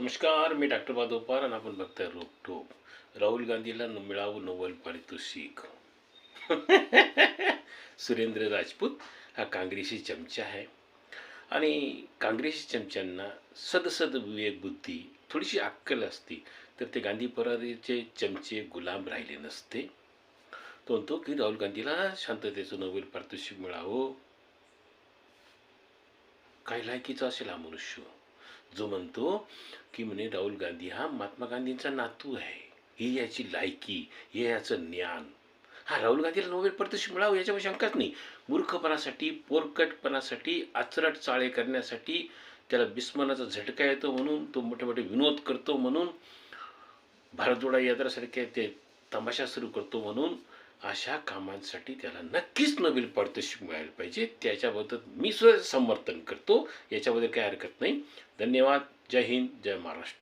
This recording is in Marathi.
नमस्कार मी डॉक्टर बादोपार आणि आपण बघताय रोकटोक राहुल गांधीला न मिळावं नोबेल पारितोषिक. सुरेंद्र राजपूत हा काँग्रेसी चमचा आहे. आणि काँग्रेसी चमच्यांना सदसद विवेक बुद्धी थोडीशी अक्कल असती तर ते गांधी परारीचे चमचे गुलाम राहिले नसते. तो म्हणतो की राहुल गांधीला शांततेचं नोबेल पारितोषिक मिळावं. काय लायकीचा असेल हा मनुष्य. जो म्हणतो की म्हणे राहुल गांधी हा महात्मा गांधींचा नातू आहे. ही याची लायकी हे याचं ज्ञान. हा राहुल गांधीला नोबेल पारितोषिक मिळावं याच्यावर शंकाच नाही. मूर्खपणासाठी पोरकटपणासाठी आचरट चाळे करण्यासाठी त्याला बिस्मनाचा झटका येतो म्हणून तो मोठे मोठे विनोद करतो म्हणून भारतजोडा यात्रासारख्या ते तमाशा सुरू करतो म्हणून अशा कामांसाठी त्याला नक्कीच नोबेल पारितोषिक मिळायला पाहिजे. त्याच्याबद्दल मी सुद्धा समर्थन करतो. याच्याबद्दल काही हरकत नाही. धन्यवाद. जय हिंद. जय महाराष्ट्र.